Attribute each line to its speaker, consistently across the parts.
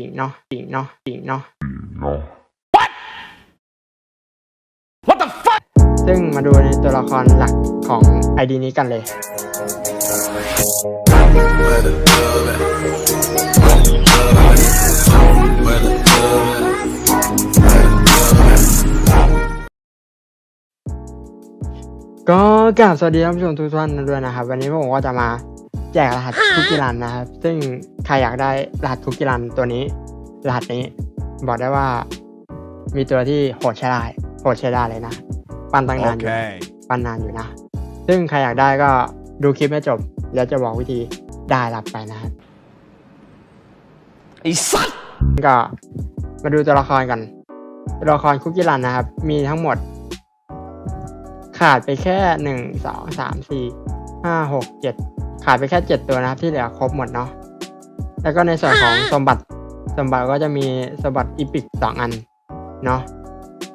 Speaker 1: จริงเนาะจริงเนาะจริงเนาะ
Speaker 2: No.
Speaker 3: What the fuck?
Speaker 1: ซึ่งมาดูในตัวละครหลักของไอดีนี้กันเลย ก็กราบสวัสดีท่านผู้ชมทุกท่านด้วยนะครับ วันนี้ผมก็จะมา แจกรหัสคุกกี้รันนะครับ ซึ่งใครอยากได้รหัสคุกกี้รันตัวนี้ รหัสนี้บอกได้ว่า มีตัวที่โหดใช้ได้โหดใช้ได้เลยนะ ปั้นตั้งนานอยู่
Speaker 3: Okay.
Speaker 1: ปั้นนานอยู่นะ ซึ่งใครอยากได้ก็ดูคลิปให้จบ แล้วจะบอกวิธีได้รับไปนะครับ
Speaker 3: ไอ้สัตว์
Speaker 1: ก็มาดูตัวละครกันตัวละครคุกกี้รันนะครับ มีทั้งหมด ขาดไปแค่หนึ่งสองสามสี่ห้าหกเจ็ด ขาดไปแค่เจ็ดตัวนะครับที่เหลือครบหมดเนาะแล้วก็ในส่วนของสมบัติสมบัติก็จะมีสมบัติอีพิกสองอันเนาะ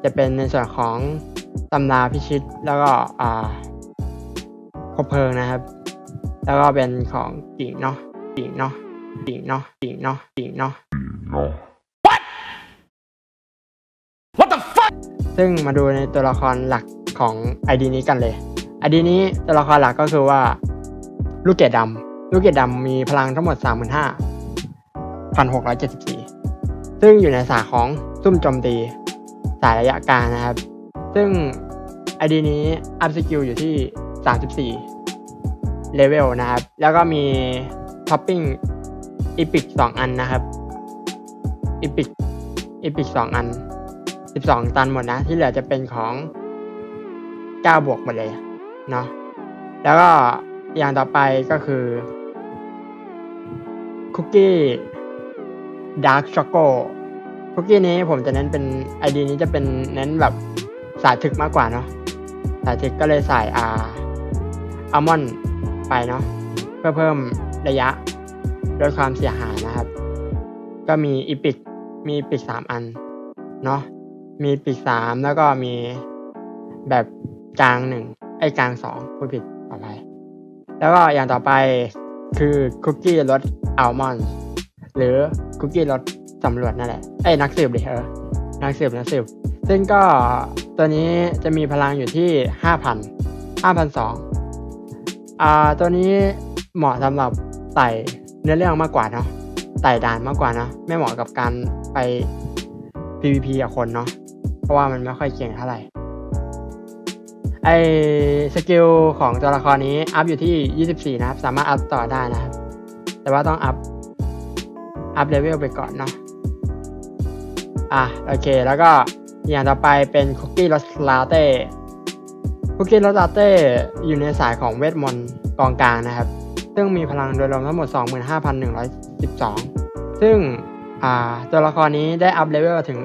Speaker 1: จะเป็นในส่วนของตำราพิชิตแล้วก็อ่าคบเพลิงนะครับ แล้วก็เป็นของกิ่งเนาะกิ่งเนาะกิ่งเนาะกิ่งเนาะกิ่งเนาะ
Speaker 2: No.
Speaker 3: What the fuck
Speaker 1: ซึ่งมาดูในตัวละครหลักของไอดีนี้กันเลยไอดีนี้ตัวละครหลักก็คือว่า ลูกเกดดำลูกเกดดำมีพลังทั้งหมด 35,674 ซึ่งอยู่ในสายของซุ่มโจมตี สายระยะกลางนะครับ ซึ่งไอดีนี้อัพสกิลอยู่ที่ 34 เลเวลนะครับ แล้วก็มีท็อปปิ้งอีพิก2อันนะครับอีพิกอีพิก2อัน 12 ตันหมดนะ ที่เหลือจะเป็นของ 9 บวกหมดเลยเนาะแล้วก็ อย่างต่อไปก็คือคุกกี้ดาร์กช็อกโกคุกกี้นี้ผมจะเน้นเป็นไอดีนี้จะเป็นเน้นแบบสายถึกมากกว่าเนาะสายถึกก็เลยใส่อาอัลมอนด์ไปเนาะเพื่อเพิ่มระยะลดความเสียหายนะครับ ก็มีอีพิกมีอีพิกสามอันเนาะมีปีกสามแล้วก็มีแบบกลางหนึ่งไอ้กลางสองผู้ผิดต่อไป แล้วก็อย่างต่อไปคือคุกกี้รสอัลมอนด์หรือคุกกี้รสสำรวจนั่นแหละไอ้นักสืบดิเออนักสืบนักสืบ ซึ่งก็ตัวนี้จะมีพลังอยู่ที่ห้าพันห้าพันสองอ่าตัวนี้เหมาะสำหรับไต่เนื้อเรื่องมากกว่าเนาะไต่ด่านมากกว่านะไม่เหมาะกับการไป PVP กับคนเนาะเพราะว่ามันไม่ค่อยเก่งเท่าไหร่ ไอสกิลของตัวละครนี้อัพอยู่ที่ 24 นะครับ สามารถอัพต่อได้นะครับ แต่ว่าต้องอัพ อัพเลเวลไปก่อนเนาะ อะ โอเค แล้วก็อย่างต่อไปเป็นคุกกี้รสลาเต้คุกกี้รสลาเต้อยู่ในสายของเวทมนต์กองกลางนะครับ ซึ่งมีพลังโดยรวมทั้งหมด 25,112 ซึ่งอ่าตัวละครนี้ได้อัพเลเวลถึง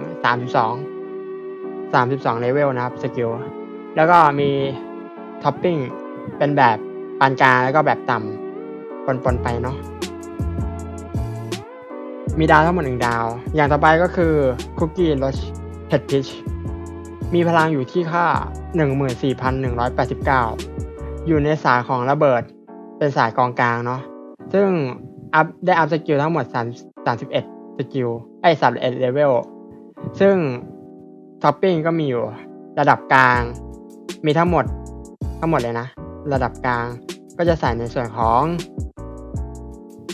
Speaker 1: 32 32 เลเวลนะครับ สกิล แล้วก็มีท็อปปิ้งเป็นแบบปานกลางแล้วก็แบบต่ำปนๆไปเนาะมีดาวทั้งหมดหนึ่งดาว อย่างต่อไปก็คือคุกกี้รสเผ็ดพิชมีพลังอยู่ที่ค่า 14,189 อยู่ในสายของระเบิด เป็นสายกองกลางเนาะ ซึ่งอัพได้อัพสกิลทั้งหมด3 31สกิล ไอ้31เลเวล ซึ่งท็อปปิ้งก็มีอยู่ระดับกลาง มีทั้งหมดทั้งหมดเลยนะ ระดับกลางก็จะใส่ในส่วนของ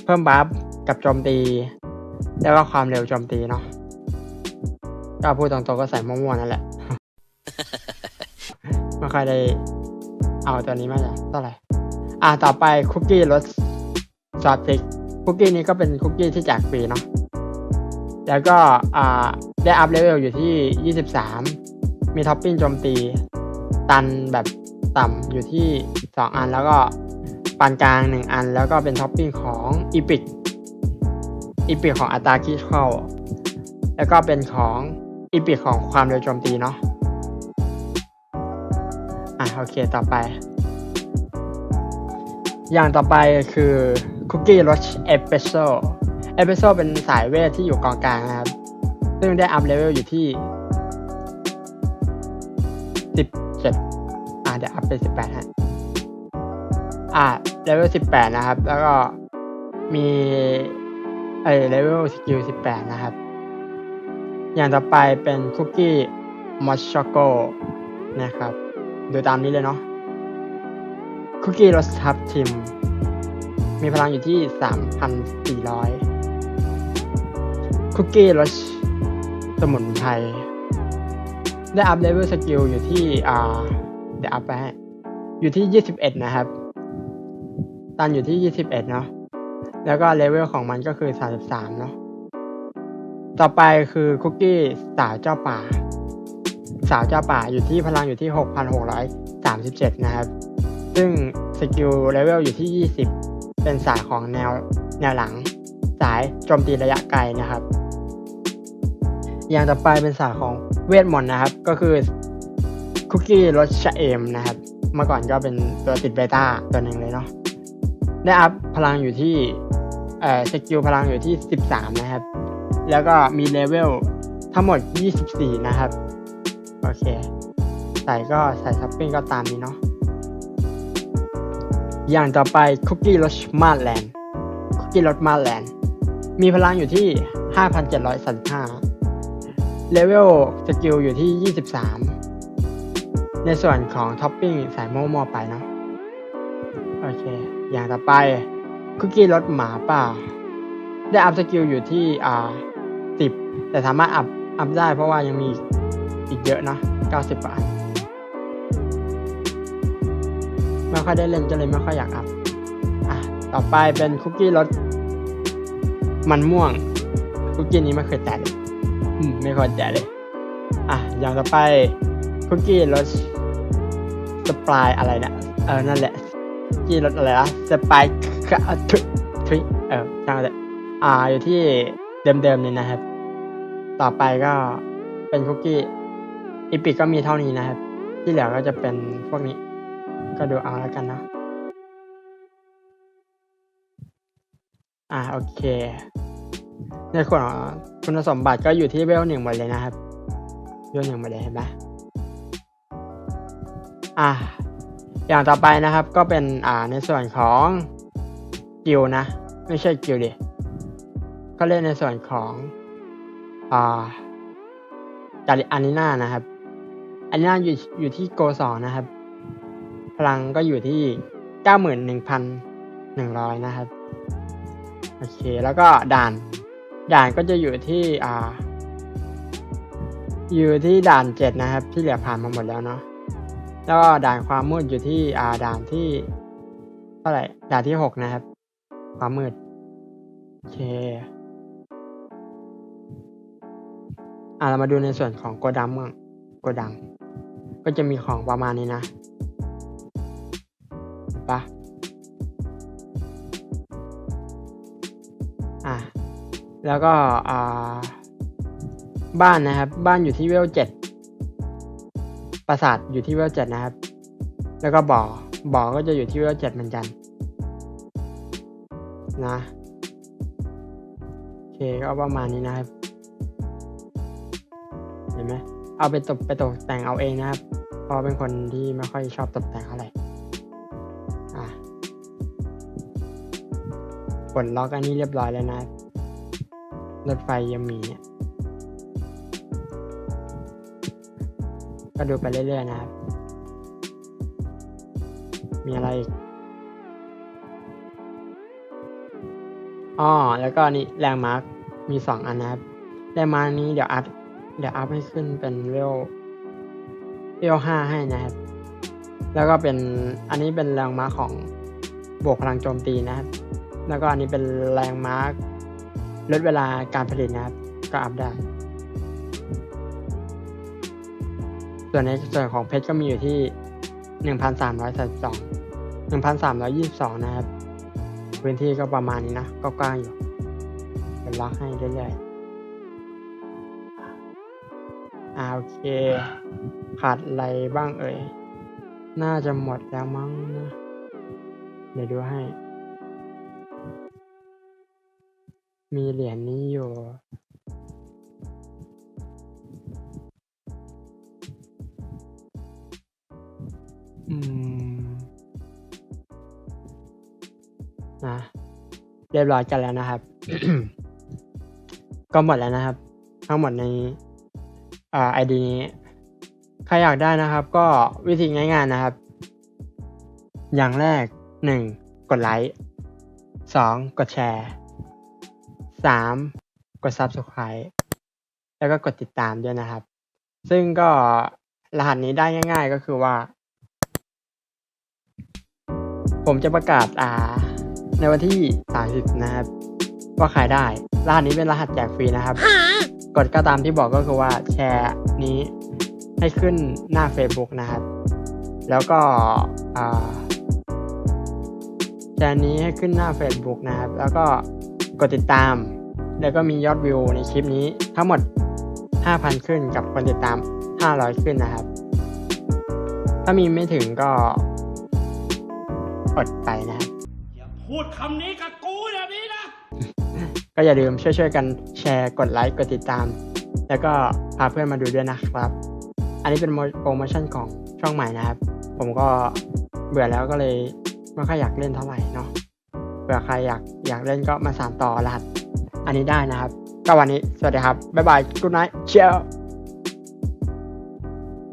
Speaker 1: เพิ่มบัฟกับโจมตี แล้วก็ความเร็วโจมตีเนาะก็พูดตรงๆก็ใส่มั่วๆนั่นแหละไม่ค่อยได้เอาตัวนี้มาจากเท่าไหร่อ่าต่อไปคุกกี้รสซอสพริกคุกกี้นี้ก็เป็นคุกกี้ที่แจกฟรีเนาะแล้วก็อ่าได้อัพเลเวลอยู่ที่ 23 มีท็อปปิ้งโจมตี ตันแบบต่ำอยู่ที่ 2 อันแล้วก็ปานกลาง 1 อัน แล้วก็เป็นท็อปปิ้งของอีพิกอีพิกของอัตราคิเข้า แล้วก็เป็นของอีพิกของความเร็วโจมตีเนาะอะโอเคต่อไป อย่างต่อไปคือคุกกี้รสเอสเปรสโซเอสเปรสโซเป็นสายเวทที่อยู่กองกลางนะครับ ซึ่งได้อัพเลเวลอยู่ที่ 17อะเดี๋ยวอัพเป็น18ฮะอะเลเวล18นะครับ แล้วก็มีไอเลเวลสกิลสิบแปดนะครับ อย่างต่อไปเป็นคุกกี้มอชโกโกนะครับ ดูตามนี้เลยเนาะคุกกี้รสทับทิม มีพลังอยู่ที่สามพันสี่ร้อยคุกกี้รสสมุนไพร ได้อัพเลเวลสกิลอยู่ที่อ่าเดี๋ยวอัพไปให้อยู่ที่ยี่สิบเอ็ดนะครับ ตันอยู่ที่ยี่สิบเอ็ดเนาะแล้วก็เลเวลของมันก็คือสามสิบสามเนาะต่อไปคือคุกกี้สาวเจ้าป่า สาวเจ้าป่าอยู่ที่พลังอยู่ที่หกพันหกร้อยสามสิบเจ็ดนะครับ ซึ่งสกิลเลเวลอยู่ที่ยี่สิบเป็นสายของแนวแนวหลัง สายโจมตีระยะไกลนะครับ อย่างต่อไปเป็นสายของ เวทมนต์นะครับ ก็คือคุกกี้รสชะเอมนะครับ เมื่อก่อนก็เป็นตัวติดเบต้าตัวหนึ่งเลยเนาะได้อัพพลังอยู่ที่เอ่อสกิลพลังอยู่ที่ 13 นะครับ แล้วก็มีเลเวลทั้งหมด 24 นะครับ โอเค ใส่ก็ใส่ซับปิ้งก็ตามนี้เนาะอย่างต่อไปคุกกี้รสมาแลนด์คุกกี้รสมาแลนด์มีพลังอยู่ที่ 5,735 เลเวลสกิลอยู่ที่ 23 ในส่วนของท็อปปิ้งใส่โม่มอไปเนาะโอเค อย่างต่อไปคุกกี้รสหมาป่า ได้อัพสกิลอยู่ที่อ่าสิบแต่สามารถอัพอัพได้เพราะว่ายังมีอีกเยอะนะเก้าสิบาอันไม่ค่อยได้เล่นก็เลยไม่ค่อยอยากอัพอะต่อไปเป็นคุกกี้รสมันม่วง คุกกี้นี้ไม่เคยแตะเลย ไม่เคยแตะเลย อะ อย่างต่อไปคุกกี้รสสปายอะไรเนี่ยเออ นั่นแหละที่รถอะไรนะสไปค์ทุยทุยเออช่างเลยอ่า อยู่ที่เดิมๆเลยนะครับ ต่อไปก็เป็นคุกกี้อีพิกก็มีเท่านี้นะครับ ที่เหลือก็จะเป็นพวกนี้ ก็ดูเอาแล้วกันนะ อ่า โอเค ในส่วนคุณสมบัติก็อยู่ที่เวลหนึ่งหมดเลยนะครับเวลหนึ่งหมดเลยเห็นไหมอ่าอย่างต่อไปนะครับก็เป็นอ่าในส่วนของกิลนะ ไม่ใช่กิลดิก็เล่นในส่วนของอ่าจาริอานิน่านะครับอานิน่าอยู่อยู่ที่โกสองนะครับ พลังก็อยู่ที่เก้าหมื่นหนึ่งพันหนึ่งร้อยนะครับ โอเค แล้วก็ด่าน ด่านก็จะอยู่ที่อ่า อยู่ที่ด่านเจ็ดนะครับ ที่เหลือผ่านมาหมดแล้วเนาะแล้วก็ด่านความมืดอยู่ที่อ่าด่านที่เท่าไหร่ด่านที่หกนะครับ ความมืดโอเคอ่าเรามาดูในส่วนของโกดังมั่งโกดัง ก็จะมีของประมาณนี้นะปะอะ แล้วก็บ้านนะครับ บ้านอยู่ที่เวลเจ็ดปราสาทอยู่ที่เวลเจ็ดนะครับ แล้วก็บ่อ บ่อก็จะอยู่ที่เวลเจ็ดเหมือนกัน นะโอเคก็ประมาณนี้นะครับ เห็นไหมเอาไปตกไปตกแต่งเอาเองนะครับ เพราะเป็นคนที่ไม่ค่อยชอบตกแต่งเท่าไรอะกดล็อกอันนี้เรียบร้อยแล้วนะร รถไฟยังมีเนี่ยก็ดูไปเรื่อยๆนะครับ มีอะไรอีกอ๋อแล้วก็นี่แรงมาร์กมีสองอันนะครับแรงมาร์กนี้เดี๋ยวอัพเดี๋ยวอัพให้ขึ้นเป็นเวลเวลห้าให้นะครับ แล้วก็เป็นอันนี้เป็นแรงมาร์กของบวกพลังโจมตีนะครับ แล้วก็อันนี้เป็นแรงมาร์ก ลดเวลาการผลิตนะครับ ก็อัพได้ ส่วนในส่วนของเพชรก็มีอยู่ที่หนึ่งพันสามร้อยสสองหนึ่งพันสามร้อยี่สิบสองนะครับ พื้นที่ก็ประมาณนี้นะ ก็กว้างอยู่เป็นล็อกให้เรื่อยๆอ่าโอเค ขาดอะไรบ้างเอ่ย น่าจะหมดแล้วมั้งนะ เดี๋ยวดูให้ มีเหรียญนี้อยู่อืมนะเรียบร้อยกันแล้วนะครับ ก็หมดแล้วนะครับ ทั้งหมดในอ่าไอดีนี้ ใครอยากได้นะครับ ก็วิธีง่ายๆนะครับ อย่างแรกหนึ่งกดไลค์สองกดแชร์ สามกด Subscribe แล้วก็กดติดตามด้วยนะครับ ซึ่งก็รหัสนี้ได้ง่าย ๆ ก็คือว่า ผมจะประกาศอ่าในวันที่ 30 นะครับ ว่าใครได้ รหัสนี้เป็นรหัสแจกฟรีนะครับ กดก็ตามที่บอกก็คือว่าแชร์นี้ให้ขึ้นหน้า Facebook นะครับ แล้วก็อ่าแชร์นี้ให้ขึ้นหน้า Facebook นะครับ แล้วก็ กดติดตาม แล้วก็มียอดวิวในคลิปนี้ทั้งหมด 5,000 ขึ้นกับคนติดตาม 500 ขึ้นนะครับ ถ้ามีไม่ถึงก็อดไปนะครับ
Speaker 3: อย่าพูดคำนี้กับกูอย่างนี้นะ
Speaker 1: ก็อย่าลืมช่วยๆกันแชร์กดไลค์กดติดตาม แล้วก็พาเพื่อนมาดูด้วยนะครับ อันนี้เป็นโปรโมชั่นของช่องใหม่นะครับ ผมก็เบื่อแล้วก็เลยไม่ค่อยอยากเล่นเท่าไหร่เนาะเผื่อใครอยากอยากเล่นก็มาสานต่อรหัสอันนี้ได้นะครับ ก็วันนี้สวัสดีครับ บ๊ายบาย good night เชียว